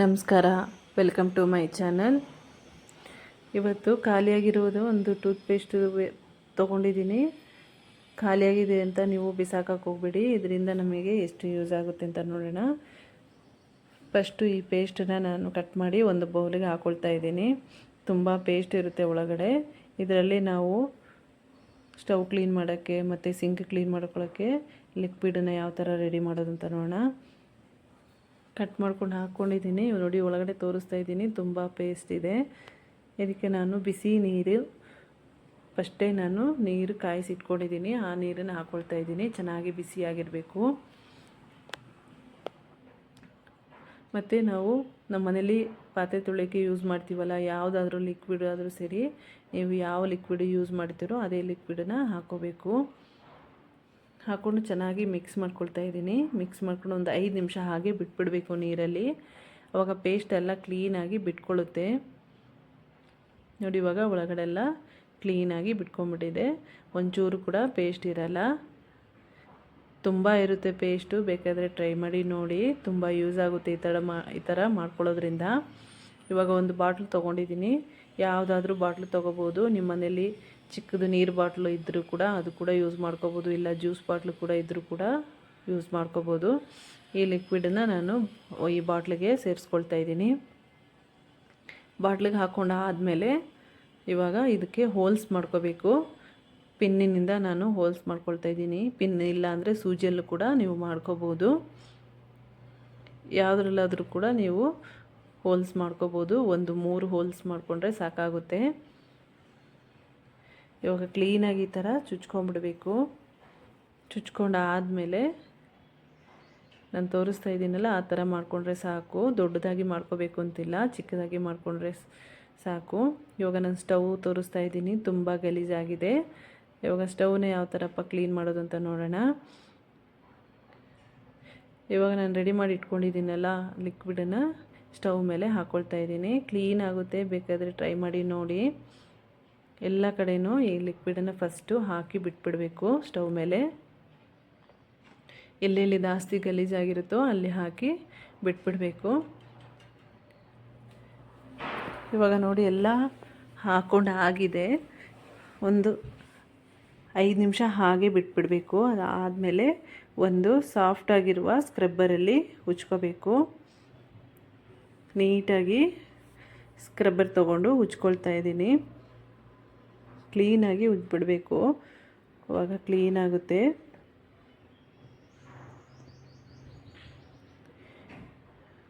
ನಮಸ್ಕಾರ. Welcome to my channel ಇವತ್ತು ಖಾಲಿಯಾಗಿರುವುದು ಒಂದು ಟೂತ್ಪೇಸ್ಟ್ ತೊಗೊಂಡಿದ್ದೀನಿ. ಖಾಲಿಯಾಗಿದೆ ಅಂತ ನೀವು ಬಿಸಾಕಕ್ಕೆ ಹೋಗ್ಬೇಡಿ. ಇದರಿಂದ ನಮಗೆ ಎಷ್ಟು ಯೂಸ್ ಆಗುತ್ತೆ ಅಂತ ನೋಡೋಣ. ಫಸ್ಟು ಈ ಪೇಸ್ಟನ್ನು ನಾನು ಕಟ್ ಮಾಡಿ ಒಂದು ಬೌಲಿಗೆ ಹಾಕ್ಕೊಳ್ತಾ ಇದ್ದೀನಿ. ತುಂಬ ಪೇಸ್ಟ್ ಇರುತ್ತೆ ಒಳಗಡೆ. ಇದರಲ್ಲಿ ನಾವು ಸ್ಟವ್ ಕ್ಲೀನ್ ಮಾಡೋಕ್ಕೆ ಮತ್ತು ಸಿಂಕ್ ಕ್ಲೀನ್ ಮಾಡ್ಕೊಳ್ಳೋಕ್ಕೆ ಲಿಕ್ವಿಡನ್ನು ಯಾವ ಥರ ರೆಡಿ ಮಾಡೋದು ಅಂತ ನೋಡೋಣ. ಕಟ್ ಮಾಡ್ಕೊಂಡು ಹಾಕ್ಕೊಂಡಿದ್ದೀನಿ ನೋಡಿ ಒಳಗಡೆ ತೋರಿಸ್ತಾ ಇದ್ದೀನಿ. ತುಂಬ ಪೇಸ್ಟ್ ಇದೆ. ಇದಕ್ಕೆ ನಾನು ಬಿಸಿ ನೀರು. ಫಸ್ಟೇ ನಾನು ನೀರು ಕಾಯಿಸಿಟ್ಕೊಂಡಿದ್ದೀನಿ. ಆ ನೀರನ್ನು ಹಾಕ್ಕೊಳ್ತಾ ಇದ್ದೀನಿ. ಚೆನ್ನಾಗಿ ಬಿಸಿಯಾಗಿರಬೇಕು. ಮತ್ತು ನಾವು ನಮ್ಮ ಮನೇಲಿ ಪಾತ್ರೆ ತೊಳೆಯೋಕ್ಕೆ ಯೂಸ್ ಮಾಡ್ತೀವಲ್ಲ, ಯಾವುದಾದ್ರೂ ಲಿಕ್ವಿಡ್ ಆದರೂ ಸರಿ, ನೀವು ಯಾವ ಲಿಕ್ವಿಡ್ ಯೂಸ್ ಮಾಡ್ತೀರೋ ಅದೇ ಲಿಕ್ವಿಡನ್ನು ಹಾಕೋಬೇಕು. ಹಾಕ್ಕೊಂಡು ಚೆನ್ನಾಗಿ ಮಿಕ್ಸ್ ಮಾಡ್ಕೊಳ್ತಾ ಇದ್ದೀನಿ. ಮಿಕ್ಸ್ ಮಾಡ್ಕೊಂಡು ಒಂದು ಐದು ನಿಮಿಷ ಹಾಗೆ ಬಿಟ್ಬಿಡಬೇಕು ನೀರಲ್ಲಿ. ಅವಾಗ ಪೇಸ್ಟ್ ಎಲ್ಲ ಕ್ಲೀನಾಗಿ ಬಿಟ್ಕೊಳ್ಳುತ್ತೆ. ನೋಡಿ, ಇವಾಗ ಒಳಗಡೆ ಎಲ್ಲ ಕ್ಲೀನಾಗಿ ಬಿಟ್ಕೊಂಡ್ಬಿಟ್ಟಿದೆ. ಒಂಚೂರು ಕೂಡ ಪೇಸ್ಟ್ ಇರಲ್ಲ. ತುಂಬ ಇರುತ್ತೆ ಪೇಸ್ಟು ಬೇಕಾದರೆ ಟ್ರೈ ಮಾಡಿ ನೋಡಿ. ತುಂಬ ಯೂಸ್ ಆಗುತ್ತೆ ಈ ಥರ ಮಾ ಈ ಥರ ಮಾಡ್ಕೊಳ್ಳೋದ್ರಿಂದ. ಇವಾಗ ಒಂದು ಬಾಟ್ಲು ತೊಗೊಂಡಿದ್ದೀನಿ. ಯಾವುದಾದ್ರೂ ಬಾಟ್ಲು ತೊಗೋಬೋದು. ನಿಮ್ಮ ಮನೇಲಿ ಚಿಕ್ಕದು ನೀರು ಬಾಟ್ಲು ಇದ್ದರೂ ಕೂಡ ಅದು ಕೂಡ ಯೂಸ್ ಮಾಡ್ಕೋಬೋದು. ಇಲ್ಲ ಜ್ಯೂಸ್ ಬಾಟ್ಲು ಕೂಡ ಇದ್ದರೂ ಕೂಡ ಯೂಸ್ ಮಾಡ್ಕೋಬೋದು. ಈ ಲಿಕ್ವಿಡನ್ನು ನಾನು ಈ ಬಾಟ್ಲಿಗೆ ಸೇರಿಸ್ಕೊಳ್ತಾ ಇದ್ದೀನಿ. ಬಾಟ್ಲಿಗೆ ಹಾಕ್ಕೊಂಡು ಆದಮೇಲೆ ಇವಾಗ ಇದಕ್ಕೆ ಹೋಲ್ಸ್ ಮಾಡ್ಕೋಬೇಕು. ಪಿನ್ನಿನಿಂದ ನಾನು ಹೋಲ್ಸ್ ಮಾಡ್ಕೊಳ್ತಾ ಇದ್ದೀನಿ. ಪಿನ್ ಇಲ್ಲ ಅಂದರೆ ಸೂಜಿಯಲ್ಲೂ ಕೂಡ ನೀವು ಮಾಡ್ಕೋಬೋದು. ಯಾವುದ್ರಲ್ಲಾದರೂ ಕೂಡ ನೀವು ಹೋಲ್ಸ್ ಮಾಡ್ಕೋಬೋದು. ಒಂದು ಮೂರು ಹೋಲ್ಸ್ ಮಾಡಿಕೊಂಡ್ರೆ ಸಾಕಾಗುತ್ತೆ. ಇವಾಗ ಕ್ಲೀನಾಗಿ ಈ ಥರ ಚುಚ್ಕೊಂಬಿಡಬೇಕು ಚುಚ್ಕೊಂಡು ಆದಮೇಲೆ ನಾನು ತೋರಿಸ್ತಾ ಇದ್ದೀನಲ್ಲ, ಆ ಥರ ಮಾಡಿಕೊಂಡ್ರೆ ಸಾಕು. ದೊಡ್ಡದಾಗಿ ಮಾಡ್ಕೋಬೇಕು ಅಂತಿಲ್ಲ, ಚಿಕ್ಕದಾಗಿ ಮಾಡಿಕೊಂಡ್ರೆ ಸಾಕು. ಇವಾಗ ನಾನು ಸ್ಟವ್ ತೋರಿಸ್ತಾ ಇದ್ದೀನಿ, ತುಂಬ ಗಲೀಜಾಗಿದೆ. ಇವಾಗ ಸ್ಟವ್ನೇ ಯಾವ ಥರಪ್ಪ ಕ್ಲೀನ್ ಮಾಡೋದು ಅಂತ ನೋಡೋಣ. ಇವಾಗ ನಾನು ರೆಡಿ ಮಾಡಿ ಇಟ್ಕೊಂಡಿದ್ದೀನಲ್ಲ, ಲಿಕ್ವಿಡನ್ನು. ಸ್ಟವ್ ಮೇಲೆ ಹಾಕ್ಕೊಳ್ತಾ ಇದ್ದೀನಿ. ಕ್ಲೀನ್ ಆಗುತ್ತೆ. ಬೇಕಾದರೆ ಟ್ರೈ ಮಾಡಿ ನೋಡಿ. ಎಲ್ಲ ಕಡೆಯೂ ಈ ಲಿಕ್ವಿಡನ್ನು ಫಸ್ಟು ಹಾಕಿ ಬಿಟ್ಬಿಡಬೇಕು ಸ್ಟವ್ ಮೇಲೆ. ಎಲ್ಲೆಲ್ಲಿ ಜಾಸ್ತಿ ಗಲೀಜಾಗಿರುತ್ತೋ ಅಲ್ಲಿ ಹಾಕಿ ಬಿಟ್ಬಿಡಬೇಕು. ಇವಾಗ ನೋಡಿ ಎಲ್ಲ ಹಾಕ್ಕೊಂಡು ಆಗಿದೆ. ಒಂದು ಐದು ನಿಮಿಷ ಹಾಗೆ ಬಿಟ್ಬಿಡಬೇಕು. ಅದಾದಮೇಲೆ ಒಂದು ಸಾಫ್ಟಾಗಿರುವ ಸ್ಕ್ರಬ್ಬರಲ್ಲಿ ಉಚ್ಕೋಬೇಕು ನೀಟಾಗಿ ಸ್ಕ್ರಬ್ಬರ್ ತೊಗೊಂಡು ಉಜ್ಕೊಳ್ತಾ ಇದ್ದೀನಿ. ಕ್ಲೀನಾಗಿ ಉಜ್ಬಿಡಬೇಕು. ಅವಾಗ ಕ್ಲೀನಾಗುತ್ತೆ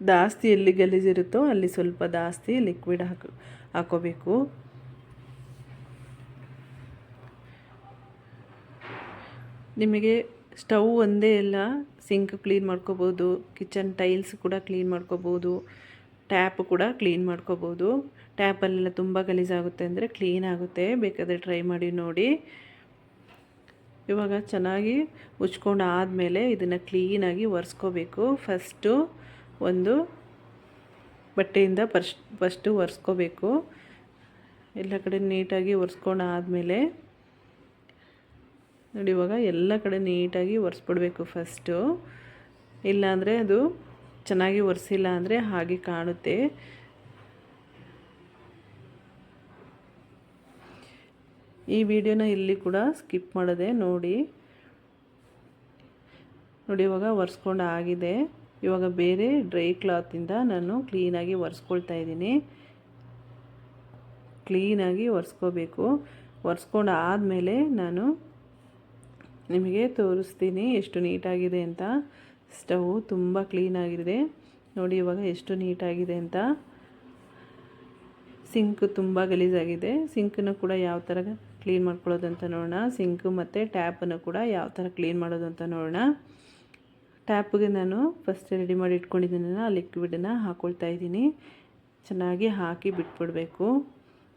ಜಾಸ್ತಿ ಎಲ್ಲಿ ಗಲೀಜಿರುತ್ತೋ ಅಲ್ಲಿ ಸ್ವಲ್ಪ ಜಾಸ್ತಿ ಲಿಕ್ವಿಡ್ ಹಾಕಿ, ಹಾಕೋಬೇಕು. ನಿಮಗೆ ಸ್ಟವ್ ಒಂದೇ ಎಲ್ಲ ಸಿಂಕ್ ಕ್ಲೀನ್ ಮಾಡ್ಕೋಬೋದು ಕಿಚನ್ ಟೈಲ್ಸ್ ಕೂಡ ಕ್ಲೀನ್ ಮಾಡ್ಕೋಬೋದು. ಟ್ಯಾಪ್ ಕೂಡ ಕ್ಲೀನ್ ಮಾಡ್ಕೋಬೋದು. ಟ್ಯಾಪಲ್ಲೆಲ್ಲ ತುಂಬ ಗಲೀಜಾಗುತ್ತೆ ಅಂದರೆ ಕ್ಲೀನ್ ಆಗುತ್ತೆ. ಬೇಕಾದರೆ ಟ್ರೈ ಮಾಡಿ ನೋಡಿ. ಇವಾಗ ಚೆನ್ನಾಗಿ ಉಚ್ಕೊಂಡು ಆದಮೇಲೆ ಇದನ್ನು ಕ್ಲೀನಾಗಿ ಒರೆಸ್ಕೋಬೇಕು. ಫಸ್ಟು ಒಂದು ಬಟ್ಟೆಯಿಂದ ಫಸ್ಟ್ ಫಸ್ಟು ಒರೆಸ್ಕೋಬೇಕು. ಎಲ್ಲ ಕಡೆ ನೀಟಾಗಿ ಒರೆಸ್ಕೊಂಡು ಆದಮೇಲೆ ನೋಡಿ ಇವಾಗ ಎಲ್ಲ ಕಡೆ ನೀಟಾಗಿ ಒರೆಸ್ಬಿಡ್ಬೇಕು ಫಸ್ಟು. ಇಲ್ಲಾಂದರೆ ಅದು ಚೆನ್ನಾಗಿ ಒರೆಸಿಲ್ಲ ಅಂದರೆ ಹಾಗೆ ಕಾಣುತ್ತೆ. ಈ ವಿಡಿಯೋನ ಇಲ್ಲಿ ಕೂಡ ಸ್ಕಿಪ್ ಮಾಡಿದೆ ನೋಡಿ. ನೋಡಿ, ಇವಾಗ ಒರೆಸ್ಕೊಂಡು ಆಗಿದೆ. ಇವಾಗ ಬೇರೆ ಡ್ರೈ ಕ್ಲಾತಿಂದ ನಾನು ಕ್ಲೀನಾಗಿ ಒರೆಸ್ಕೊಳ್ತಾ ಇದ್ದೀನಿ. ಕ್ಲೀನಾಗಿ ಒರೆಸ್ಕೋಬೇಕು. ಒರೆಸ್ಕೊಂಡು ಆದಮೇಲೆ ನಾನು ನಿಮಗೆ ತೋರಿಸ್ತೀನಿ ಎಷ್ಟು ನೀಟಾಗಿದೆ ಅಂತ. ಸ್ಟವ್ ತುಂಬ ಕ್ಲೀನಾಗಿದೆ ನೋಡಿ ಇವಾಗ ಎಷ್ಟು ನೀಟಾಗಿದೆ ಅಂತ. ಸಿಂಕ್ ತುಂಬ ಗಲೀಜಾಗಿದೆ. ಸಿಂಕನ್ನು ಕೂಡ ಯಾವ ಥರ ಕ್ಲೀನ್ ಮಾಡ್ಕೊಳ್ಳೋದು ಅಂತ ನೋಡೋಣ. ಸಿಂಕು ಮತ್ತು ಟ್ಯಾಪನ್ನು ಕೂಡ ಯಾವ ಥರ ಕ್ಲೀನ್ ಮಾಡೋದು ಅಂತ ನೋಡೋಣ. ಟ್ಯಾಪ್ಗೆ ನಾನು ಫಸ್ಟ್ ರೆಡಿ ಮಾಡಿ ಇಟ್ಕೊಂಡಿದ್ದೀನಲ್ಲ ಆ ಲಿಕ್ವಿಡನ್ನು ಹಾಕ್ಕೊಳ್ತಾ ಇದ್ದೀನಿ. ಚೆನ್ನಾಗಿ ಹಾಕಿ ಬಿಟ್ಬಿಡಬೇಕು.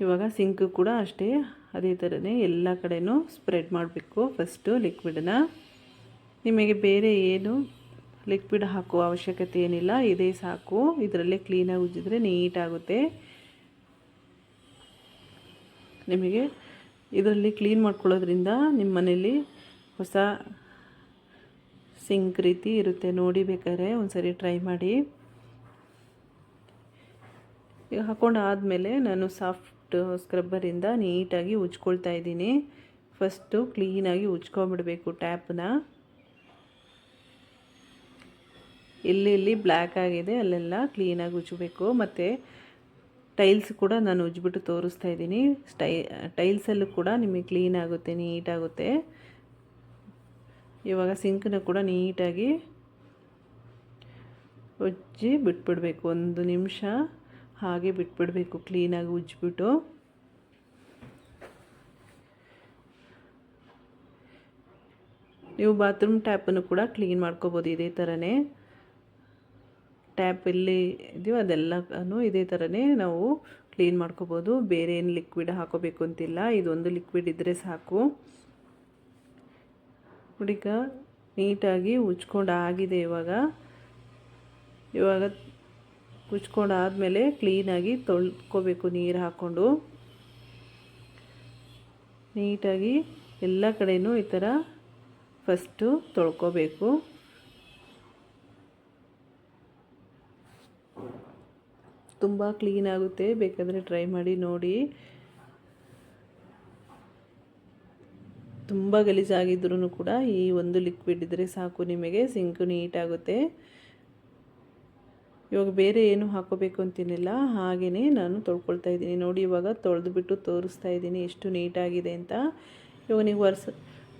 ಇವಾಗ ಸಿಂಕ್ ಕೂಡ ಅಷ್ಟೇ. ಅದೇ ಥರನೇ ಎಲ್ಲ ಕಡೆಯೂ ಸ್ಪ್ರೆಡ್ ಮಾಡಬೇಕು ಫಸ್ಟು ಲಿಕ್ವಿಡನ್ನು. ನಿಮಗೆ ಬೇರೆ ಏನು ಲಿಕ್ವಿಡ್ ಹಾಕುವ ಅವಶ್ಯಕತೆ ಏನಿಲ್ಲ, ಇದೇ ಸಾಕು. ಇದರಲ್ಲೇ ಕ್ಲೀನಾಗಿ ಉಜ್ಜಿದ್ರೆ ನೀಟಾಗುತ್ತೆ ನಿಮಗೆ ಇದರಲ್ಲಿ ಕ್ಲೀನ್ ಮಾಡ್ಕೊಳ್ಳೋದ್ರಿಂದ ನಿಮ್ಮ ಮನೇಲಿ ಹೊಸ ಸಿಂಕ್ ರೀತಿ ಇರುತ್ತೆ. ನೋಡಿ ಬೇಕಾದ್ರೆ ಒಂದ್ಸರಿ ಟ್ರೈ ಮಾಡಿ. ಈಗ ಹಾಕೊಂಡು ಆದಮೇಲೆ ನಾನು ಸಾಫ್ಟ್ ಸ್ಕ್ರಬ್ಬರಿಂದ ನೀಟಾಗಿ ಉಜ್ಕೊಳ್ತಾ ಇದ್ದೀನಿ. ಫಸ್ಟು ಕ್ಲೀನಾಗಿ ಉಜ್ಕೊಂಬಿಡಬೇಕು ಟ್ಯಾಪನ್ನ ಇಲ್ಲಿ ಇಲ್ಲಿ ಬ್ಲ್ಯಾಕ್ ಆಗಿದೆ, ಅಲ್ಲೆಲ್ಲ ಕ್ಲೀನಾಗಿ ಉಜ್ಜಬೇಕು. ಮತ್ತು ಟೈಲ್ಸ್ ಕೂಡ ನಾನು ಉಜ್ಜಿಬಿಟ್ಟು ತೋರಿಸ್ತಾ ಇದ್ದೀನಿ. ಸ್ಟೈ ಟೈಲ್ಸಲ್ಲೂ ಕೂಡ ನಿಮಗೆ ಕ್ಲೀನ್ ಆಗುತ್ತೆ ನೀಟಾಗುತ್ತೆ ಇವಾಗ ಸಿಂಕನ್ನು ಕೂಡ ನೀಟಾಗಿ ಉಜ್ಜಿ ಬಿಟ್ಬಿಡಬೇಕು. ಒಂದು ನಿಮಿಷ ಹಾಗೆ ಬಿಟ್ಬಿಡಬೇಕು ಕ್ಲೀನಾಗಿ ಉಜ್ಜಿಬಿಟ್ಟು. ನೀವು ಬಾತ್ರೂಮ್ ಟ್ಯಾಪನ್ನು ಕೂಡ ಕ್ಲೀನ್ ಮಾಡ್ಕೋಬೋದು ಇದೇ ಥರನೇ ಟ್ಯಾಪ್ ಎಲ್ಲಿ ಇದೆಯೋ ಅದೆಲ್ಲನೂ ಇದೇ ಥರನೇ ನಾವು ಕ್ಲೀನ್ ಮಾಡ್ಕೋಬೋದು. ಬೇರೆ ಏನು ಲಿಕ್ವಿಡ್ ಹಾಕೋಬೇಕು ಅಂತಿಲ್ಲ. ಇದೊಂದು ಲಿಕ್ವಿಡ್ ಇದ್ದರೆ ಸಾಕು. ಹುಡುಗ ನೀಟಾಗಿ ಉಜ್ಕೊಂಡು ಆಗಿದೆ ಇವಾಗ. ಇವಾಗ ಉಜ್ಕೊಂಡಾದಮೇಲೆ ಕ್ಲೀನಾಗಿ ತೊಳ್ಕೋಬೇಕು ನೀರು ಹಾಕ್ಕೊಂಡು. ನೀಟಾಗಿ ಎಲ್ಲ ಕಡೆಯೂ ಈ ಥರ ಫಸ್ಟು ತೊಳ್ಕೊಬೇಕು. ತುಂಬ ಕ್ಲೀನ್ ಆಗುತ್ತೆ. ಬೇಕಾದರೆ ಟ್ರೈ ಮಾಡಿ ನೋಡಿ. ತುಂಬ ಗಲೀಜಾಗಿದ್ರೂ ಕೂಡ ಈ ಒಂದು ಲಿಕ್ವಿಡ್ ಇದ್ದರೆ ಸಾಕು ನಿಮಗೆ. ಸಿಂಕು ನೀಟಾಗುತ್ತೆ ಇವಾಗ ಬೇರೆ ಏನು ಹಾಕೋಬೇಕು ಅಂತೇನಿಲ್ಲ ಹಾಗೆಯೇ ನಾನು ತೊಳ್ಕೊಳ್ತಾ ಇದ್ದೀನಿ. ನೋಡಿ ಇವಾಗ ತೊಳೆದ್ಬಿಟ್ಟು ತೋರಿಸ್ತಾ ಇದ್ದೀನಿ ಎಷ್ಟು ನೀಟಾಗಿದೆ ಅಂತ. ಇವಾಗ ನೀವು ಒರ್ಸ್,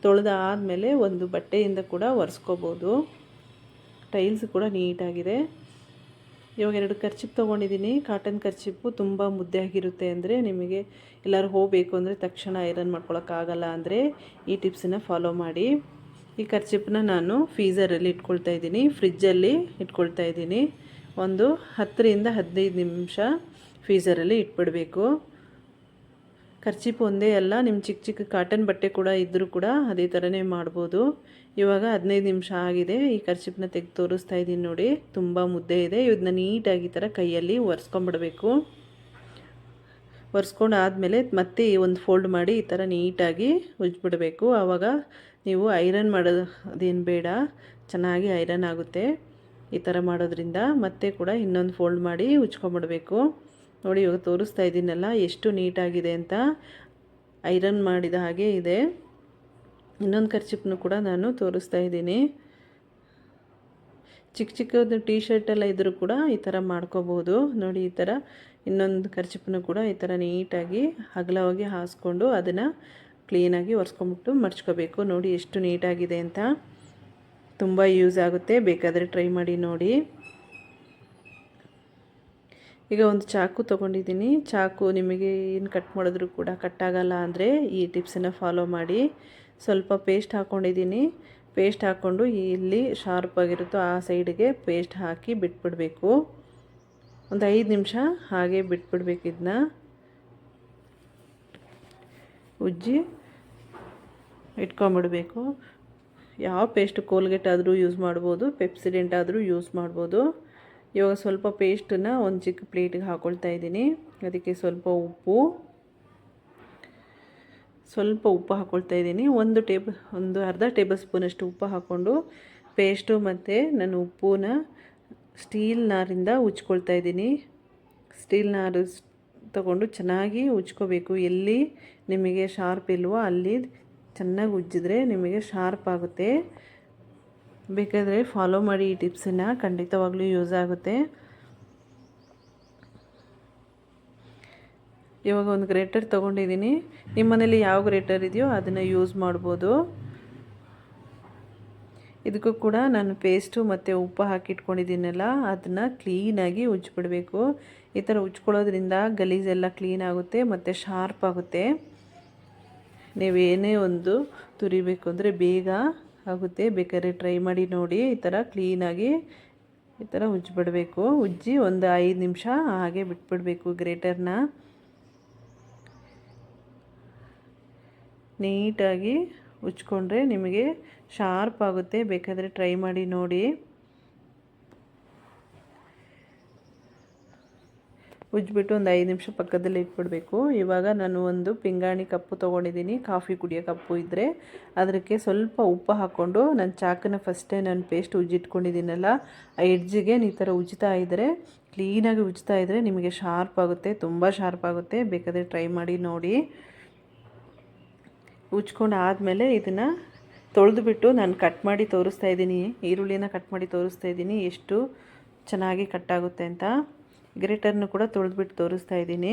ತೊಳೆದಾದಮೇಲೆ ಒಂದು ಬಟ್ಟೆಯಿಂದ ಕೂಡ ಒರೆಸ್ಕೋಬೋದು. ಟೈಲ್ಸ್ ಕೂಡ ನೀಟಾಗಿದೆ ಇವಾಗ ಎರಡು ಖರ್ಚಿಪ್ ತೊಗೊಂಡಿದ್ದೀನಿ ಕಾಟನ್ ಖರ್ಚಿಪ್ಪು ತುಂಬ ಮುದ್ದೆ ಆಗಿರುತ್ತೆ ಅಂದರೆ ನಿಮಗೆ ಎಲ್ಲರೂ ಹೋಗಬೇಕು ಅಂದರೆ ತಕ್ಷಣ ಐರನ್ ಮಾಡ್ಕೊಳಕ್ಕಾಗಲ್ಲ ಅಂದರೆ ಈ ಟಿಪ್ಸನ್ನ ಫಾಲೋ ಮಾಡಿ. ಈ ಖರ್ಚಿಪ್ಪನ್ನ ನಾನು ಫೀಸರಲ್ಲಿ ಇಟ್ಕೊಳ್ತಾ ಇದ್ದೀನಿ ಫ್ರಿಜ್ಜಲ್ಲಿ ಇಟ್ಕೊಳ್ತಾ ಇದ್ದೀನಿ. ಒಂದು ಹತ್ತರಿಂದ ಹದಿನೈದು ನಿಮಿಷ ಫೀಸರಲ್ಲಿ ಇಟ್ಬಿಡಬೇಕು. ಖರ್ಚಿಪ್ ಒಂದೇ ಅಲ್ಲ ನಿಮ್ಮ ಚಿಕ್ಕ ಚಿಕ್ಕ ಕಾಟನ್ ಬಟ್ಟೆ ಕೂಡ ಇದ್ದರೂ ಕೂಡ ಅದೇ ಥರನೇ ಮಾಡ್ಬೋದು. ಇವಾಗ ಹದಿನೈದು ನಿಮಿಷ ಆಗಿದೆ, ಈ ಖರ್ಚಿಪ್ನ ತೆಗೆದು ತೋರಿಸ್ತಾ ಇದ್ದೀನಿ ನೋಡಿ. ತುಂಬ ಮುದ್ದೆ ಇದೆ ಇದನ್ನ ನೀಟಾಗಿ ಈ ಥರ ಕೈಯಲ್ಲಿ ಒರೆಸ್ಕೊಂಬಿಡಬೇಕು. ಒರೆಸ್ಕೊಂಡು ಆದಮೇಲೆ ಮತ್ತೆ ಒಂದು ಫೋಲ್ಡ್ ಮಾಡಿ ಈ ಥರ ನೀಟಾಗಿ ಉಜ್ಬಿಡಬೇಕು. ಆವಾಗ ನೀವು ಐರನ್ ಮಾಡೋದೇನು ಬೇಡ, ಚೆನ್ನಾಗಿ ಐರನ್ ಆಗುತ್ತೆ ಈ ಥರ ಮಾಡೋದ್ರಿಂದ. ಮತ್ತೆ ಕೂಡ ಇನ್ನೊಂದು ಫೋಲ್ಡ್ ಮಾಡಿ ಉಚ್ಕೊಂಬಿಡಬೇಕು ನೋಡಿ, ಇವಾಗ ತೋರಿಸ್ತಾ ಇದ್ದೀನಲ್ಲ, ಎಷ್ಟು ನೀಟಾಗಿದೆ ಅಂತ ಐರನ್ ಮಾಡಿದ ಹಾಗೆ ಇದೆ. ಇನ್ನೊಂದು ಖರ್ಚಿಪ್ನು ಕೂಡ ನಾನು ತೋರಿಸ್ತಾ ಇದ್ದೀನಿ. ಚಿಕ್ಕ ಚಿಕ್ಕದು ಟೀ ಶರ್ಟ್ ಎಲ್ಲ ಇದ್ದರೂ ಕೂಡ ಈ ಥರ ಮಾಡ್ಕೋಬೋದು. ನೋಡಿ, ಈ ಥರ ಇನ್ನೊಂದು ಖರ್ಚಿಪನ್ನು ಕೂಡ ಈ ಥರ ನೀಟಾಗಿ ಅಗಲವಾಗಿ ಹಾಸ್ಕೊಂಡು ಅದನ್ನು ಕ್ಲೀನಾಗಿ ಒರೆಸ್ಕೊಂಬಿಟ್ಟು ಮಡ್ಚ್ಕೋಬೇಕು ನೋಡಿ, ಎಷ್ಟು ನೀಟಾಗಿದೆ ಅಂತ. ತುಂಬ ಯೂಸ್ ಆಗುತ್ತೆ. ಬೇಕಾದರೆ ಟ್ರೈ ಮಾಡಿ ನೋಡಿ. ಈಗ ಒಂದು ಚಾಕು ತೊಗೊಂಡಿದ್ದೀನಿ. ಚಾಕು ನಿಮಗೆ ಏನು ಕಟ್ ಮಾಡಿದ್ರು ಕೂಡ ಕಟ್ಟಾಗಲ್ಲ ಅಂದರೆ ಈ ಟಿಪ್ಸನ್ನು ಫಾಲೋ ಮಾಡಿ. ಸ್ವಲ್ಪ ಪೇಸ್ಟ್ ಹಾಕ್ಕೊಂಡಿದ್ದೀನಿ ಪೇಸ್ಟ್ ಹಾಕ್ಕೊಂಡು ಇಲ್ಲಿ ಶಾರ್ಪ್ ಆಗಿರುತ್ತೋ ಆ ಸೈಡ್ಗೆ ಪೇಸ್ಟ್ ಹಾಕಿ ಬಿಟ್ಬಿಡಬೇಕು. ಒಂದು ಐದು ನಿಮಿಷ ಹಾಗೆ ಬಿಟ್ಬಿಡ್ಬೇಕು ಇದನ್ನ ಉಜ್ಜಿ ಇಟ್ಕೊಂಬಿಡಬೇಕು ಯಾವ ಪೇಸ್ಟ್ ಕೋಲ್ಗೇಟ್ ಆದರೂ ಯೂಸ್ ಮಾಡ್ಬೋದು ಪೆಪ್ಸಿಡೆಂಟ್ ಆದರೂ ಯೂಸ್ ಮಾಡ್ಬೋದು. ಇವಾಗ ಸ್ವಲ್ಪ ಪೇಸ್ಟನ್ನು ಒಂದು ಚಿಕ್ಕ ಪ್ಲೇಟಿಗೆ ಹಾಕ್ಕೊಳ್ತಾ ಇದ್ದೀನಿ. ಅದಕ್ಕೆ ಸ್ವಲ್ಪ ಉಪ್ಪು. ಸ್ವಲ್ಪ ಉಪ್ಪು ಹಾಕ್ಕೊಳ್ತಾ ಇದ್ದೀನಿ. ಒಂದು ಟೇಬಲ್, ಒಂದು ಅರ್ಧ ಟೇಬಲ್ ಸ್ಪೂನಷ್ಟು ಉಪ್ಪು ಹಾಕ್ಕೊಂಡು ಪೇಸ್ಟು ಮತ್ತು ನಾನು ಉಪ್ಪುನ ಸ್ಟೀಲ್ ನಾರಿಂದ ಉಜ್ಕೊಳ್ತಾ ಇದ್ದೀನಿ. ಸ್ಟೀಲ್ ನಾರು ತಗೊಂಡು ಚೆನ್ನಾಗಿ ಉಜ್ಕೋಬೇಕು. ಎಲ್ಲಿ ನಿಮಗೆ ಶಾರ್ಪ್ ಇಲ್ವೋ ಅಲ್ಲಿ ಚೆನ್ನಾಗಿ ಉಜ್ಜಿದ್ರೆ ನಿಮಗೆ ಶಾರ್ಪ್ ಆಗುತ್ತೆ. ಬೇಕಾದರೆ ಫಾಲೋ ಮಾಡಿ ಈ ಟಿಪ್ಸನ್ನು ಖಂಡಿತವಾಗ್ಲೂ ಯೂಸ್ ಆಗುತ್ತೆ. ಇವಾಗ ಒಂದು ಗ್ರೇಟರ್ ತೊಗೊಂಡಿದ್ದೀನಿ. ನಿಮ್ಮ ಮನೇಲಿ ಯಾವ ಗ್ರೇಟರ್ ಇದೆಯೋ ಅದನ್ನು ಯೂಸ್ ಮಾಡ್ಬೋದು. ಇದಕ್ಕೂ ಕೂಡ ನಾನು ಪೇಸ್ಟು ಮತ್ತು ಉಪ್ಪು ಹಾಕಿಟ್ಕೊಂಡಿದ್ದೀನಲ್ಲ, ಅದನ್ನು ಕ್ಲೀನಾಗಿ ಉಜ್ಜಿಬಿಡಬೇಕು. ಈ ಥರ ಉಜ್ಕೊಳ್ಳೋದ್ರಿಂದ ಗಲೀಜೆಲ್ಲ ಕ್ಲೀನ್ ಆಗುತ್ತೆ ಮತ್ತು ಶಾರ್ಪ್ ಆಗುತ್ತೆ. ನೀವೇನೇ ಒಂದು ತುರಿಬೇಕು ಅಂದರೆ ಬೇಗ ಆಗುತ್ತೆ. ಬೇಕಾದ್ರೆ ಟ್ರೈ ಮಾಡಿ ನೋಡಿ. ಈ ಥರ ಕ್ಲೀನಾಗಿ ಈ ಥರ ಉಜ್ಜಿಬಿಡಬೇಕು. ಉಜ್ಜಿ ಒಂದು ಐದು ನಿಮಿಷ ಹಾಗೆ ಬಿಟ್ಬಿಡಬೇಕು ಗ್ರೇಟರ್ನ ನೀಟಾಗಿ ಉಜ್ಕೊಂಡ್ರೆ ನಿಮಗೆ ಶಾರ್ಪ್ ಆಗುತ್ತೆ. ಬೇಕಾದರೆ ಟ್ರೈ ಮಾಡಿ ನೋಡಿ. ಉಜ್ಜಿಬಿಟ್ಟು ಒಂದು ಐದು ನಿಮಿಷ ಪಕ್ಕದಲ್ಲಿ ಇಟ್ಬಿಡಬೇಕು. ಇವಾಗ ನಾನು ಒಂದು ಪಿಂಗಾಣಿ ಕಪ್ಪು ತೊಗೊಂಡಿದ್ದೀನಿ. ಕಾಫಿ ಕುಡಿಯೋ ಕಪ್ಪು ಇದ್ದರೆ ಅದಕ್ಕೆ ಸ್ವಲ್ಪ ಉಪ್ಪು ಹಾಕ್ಕೊಂಡು ನಾನು ಚಾಕನ ಫಸ್ಟೇ ನಾನು ಪೇಸ್ಟ್ ಉಜ್ಜಿಟ್ಕೊಂಡಿದ್ದೀನಲ್ಲ, ಆ ಎಡ್ಜಿಗೆ ಈ ಥರ ಉಜ್ತಾ ಇದ್ದರೆ ಕ್ಲೀನಾಗಿ ಉಜ್ತಾ ಇದ್ದರೆ ನಿಮಗೆ ಶಾರ್ಪ್ ಆಗುತ್ತೆ, ತುಂಬ ಶಾರ್ಪ್ ಆಗುತ್ತೆ. ಬೇಕಾದರೆ ಟ್ರೈ ಮಾಡಿ ನೋಡಿ. ಉಜ್ಕೊಂಡು ಆದಮೇಲೆ ಇದನ್ನು ತೊಳೆದುಬಿಟ್ಟು ನಾನು ಕಟ್ ಮಾಡಿ ತೋರಿಸ್ತಾ ಇದ್ದೀನಿ. ಈರುಳ್ಳಿನ ಕಟ್ ಮಾಡಿ ತೋರಿಸ್ತಾ ಇದ್ದೀನಿ. ಎಷ್ಟು ಚೆನ್ನಾಗಿ ಕಟ್ ಆಗುತ್ತೆ ಅಂತ. ಗ್ರೇಟರ್ನು ಕೂಡ ತೊಳೆದ್ಬಿಟ್ಟು ತೋರಿಸ್ತಾ ಇದ್ದೀನಿ.